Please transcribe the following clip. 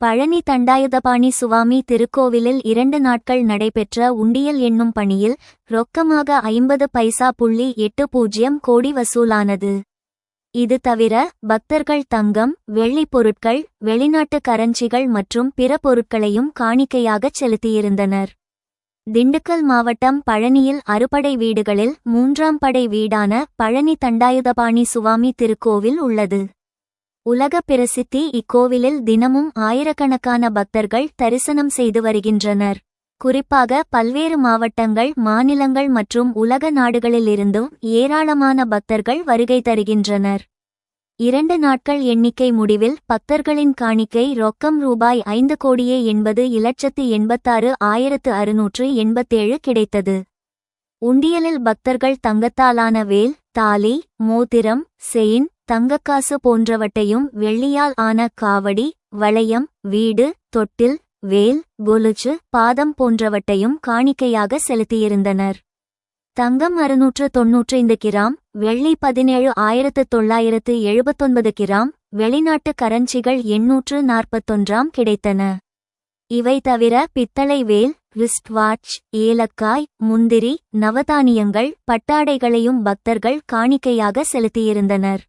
பழனி தண்டாயுதபாணி சுவாமி திருக்கோவிலில் இரண்டு நாட்கள் நடைபெற்ற உண்டியல் என்னும் பணியில் ரொக்கமாக ஐம்பது பைசா புள்ளி எட்டு பூஜ்ஜியம் கோடி வசூலானது. இது தவிர பக்தர்கள் தங்கம் வெள்ளிப் பொருட்கள் வெளிநாட்டு கரன்சிகள் மற்றும் பிற பொருட்களையும் காணிக்கையாகச் செலுத்தியிருந்தனர். திண்டுக்கல் மாவட்டம் பழனியில் அறுபடை வீடுகளில் மூன்றாம் படை வீடான பழனி தண்டாயுதபாணி சுவாமி திருக்கோவில் உள்ளது. உலக பிரசித்தி இக்கோவிலில் தினமும் ஆயிரக்கணக்கான பக்தர்கள் தரிசனம் செய்து வருகின்றனர். குறிப்பாக பல்வேறு மாவட்டங்கள் மாநிலங்கள் மற்றும் உலக நாடுகளிலிருந்தும் ஏராளமான பக்தர்கள் வருகை தருகின்றனர். இரண்டு நாட்கள் எண்ணிக்கை முடிவில் பக்தர்களின் காணிக்கை ரொக்கம் ரூபாய் ஐந்து கோடியே எண்பது இலட்சத்து எண்பத்தாறு ஆயிரத்து அறுநூற்று எண்பத்தேழு கிடைத்தது. உண்டியலில் பக்தர்கள் தங்கத்தாலான வேல் தாலி மோதிரம் செயின் தங்கக்காசு போன்றவற்றையும் வெள்ளியால் ஆன காவடி வளையம் வீடு தொட்டில் வேல் கொலுச்சு பாதம் போன்றவற்றையும் காணிக்கையாக செலுத்தியிருந்தனர். தங்கம் அறுநூற்று தொன்னூற்றைந்து கிராம் வெள்ளி பதினேழு ஆயிரத்து தொள்ளாயிரத்து எழுபத்தொன்பது கிராம் வெளிநாட்டு கரன்சிகள் எண்ணூற்று நாற்பத்தொன்றாம் கிடைத்தன. இவை தவிர பித்தளை வேல் ரிஸ்ட் வாட்ச் ஏலக்காய் முந்திரி நவதானியங்கள் பட்டாடைகளையும் பக்தர்கள் காணிக்கையாக செலுத்தியிருந்தனர்.